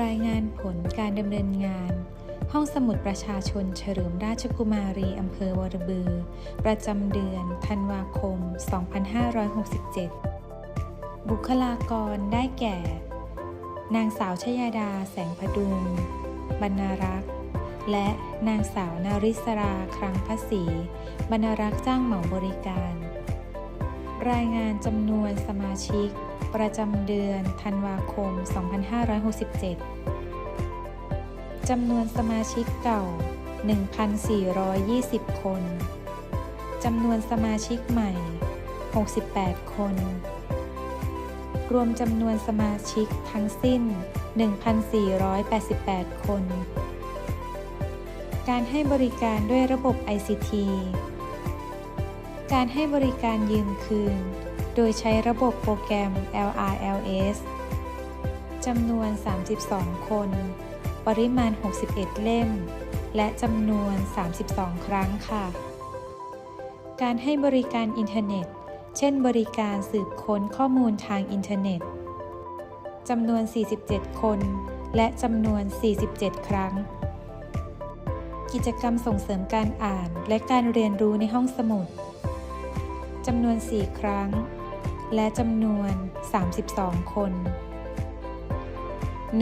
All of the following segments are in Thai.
รายงานผลการดำเนินงาน ห้องสมุดประชาชนเฉลิมราชกุมารีอำเภอวรบือ ประจำเดือนธันวาคม 2567 บุคลากรได้แก่ นางสาวชยาดาแสงพดุง บรรณรักษ์ และนางสาวนาริศราครังพศรีบรรณรักษ์จ้างเหมาบริการ รายงานจำนวนสมาชิก ประจำเดือนธันวาคม 2567 จำนวนสมาชิกเก่า 1,420 คน จำนวนสมาชิกใหม่ 68 คน รวมจำนวนสมาชิกทั้งสิ้น 1,488 คน การให้บริการด้วยระบบ ICT การให้บริการยืมคืน โดยใช้ระบบโปรแกรม LRLS จำนวน 32 คน ปริมาณ 61 เล่ม และจำนวน 32 ครั้งค่ะ การให้บริการอินเทอร์เน็ต เช่น บริการสืบค้นข้อมูลทางอินเทอร์เน็ต จำนวน 47 คน และจำนวน 47 ครั้ง กิจกรรมส่งเสริมการอ่านและการเรียนรู้ในห้องสมุดจำนวน 4 ครั้ง และจำนวน 32 คน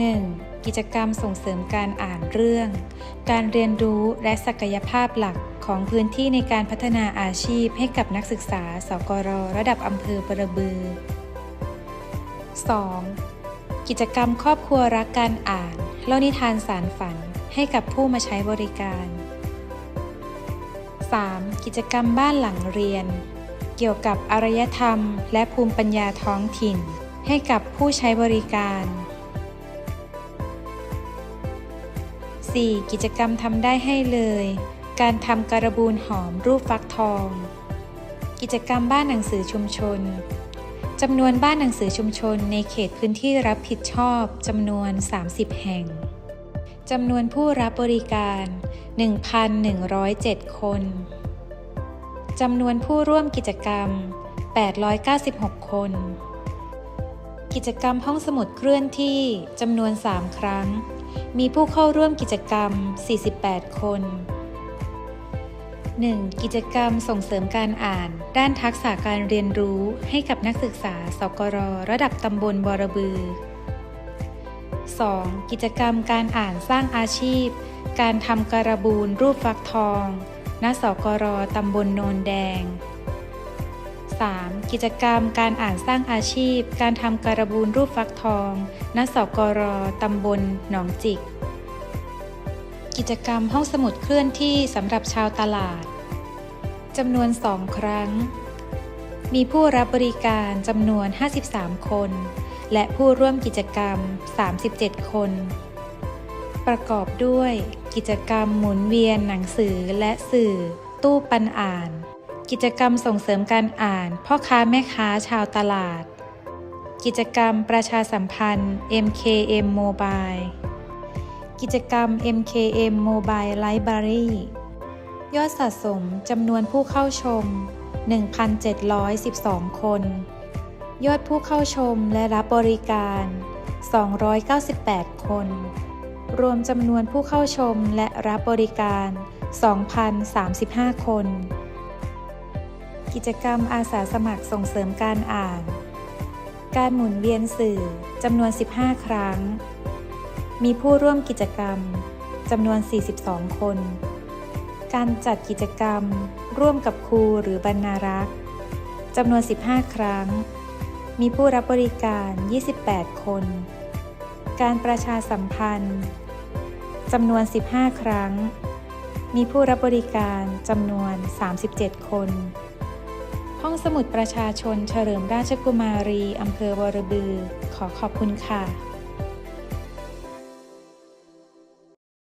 1. กิจกรรมส่งเสริมการอ่านเรื่อง การเรียนรู้และศักยภาพหลักของพื้นที่ในการพัฒนาอาชีพให้กับนักศึกษา สกร ระดับอำเภอประบือ 2. กิจกรรมครอบครัวรักการอ่าน เล่านิทานสารฝันให้กับผู้มาใช้บริการ 3. กิจกรรมบ้านหลังเรียน เกี่ยวกับอารยธรรม และภูมิปัญญาท้องถิ่น ให้กับผู้ใช้บริการ 4. กิจกรรมทำได้ให้เลย การทำการบูนหอมรูปฟักทอง กิจกรรมบ้านหนังสือชุมชนจำนวนบ้านหนังสือชุมชนในเขตพื้นที่รับผิดชอบจำนวน 30 แห่ง จำนวนผู้รับบริการ 1,107 คน จำนวนผู้ร่วมกิจกรรม 896 คน กิจกรรมห้องสมุดเคลื่อนที่จำนวน 3 ครั้ง มีผู้เข้าร่วมกิจกรรม 48 คน 1. กิจกรรมส่งเสริมการอ่าน ด้านทักษะการเรียนรู้ให้กับนักศึกษา สกร ระดับตำบลบรบือ 2. กิจกรรมการอ่านสร้างอาชีพ การทำการบูนรูปฟักทอง ณสกรตำบลโนนแดง 3. กิจกรรมการอ่านสร้างอาชีพ การทำการบูนรูปฟักทอง ณสกรตำบลหนองจิก กิจกรรมห้องสมุดเคลื่อนที่สำหรับชาวตลาดจำนวน2ครั้ง มีผู้รับบริการจำนวน 53 คน และผู้ร่วมกิจกรรม 37 คน ประกอบด้วยกิจกรรมหมุนเวียนหนังสือและสื่อ ตู้ปันอ่าน กิจกรรมส่งเสริมการอ่าน พ่อค้าแม่ค้าชาวตลาด กิจกรรมประชาสัมพันธ์ MKM Mobile กิจกรรม MKM Mobile Library ยอดสะสมจำนวนผู้เข้าชม 1,712 คน ยอดผู้เข้าชมและรับบริการ 298 คน รวมจำนวนผู้เข้าชมและรับบริการ 2,035 คน กิจกรรมอาสาสมัครส่งเสริมการอ่าน การหมุนเวียนสื่อจำนวน 15 ครั้ง มีผู้ร่วมกิจกรรมจำนวน 42 คน การจัดกิจกรรม ร่วมกับครูหรือบรรณารักษ์จำนวน 15 ครั้ง มีผู้รับบริการ 28 คน การประชาสัมพันธ์ จำนวน 15 ครั้ง มีผู้รับบริการจำนวน 37 คน ห้องสมุดประชาชนเฉลิมราชกุมารีอำเภอวรบือ ขอขอบคุณค่ะ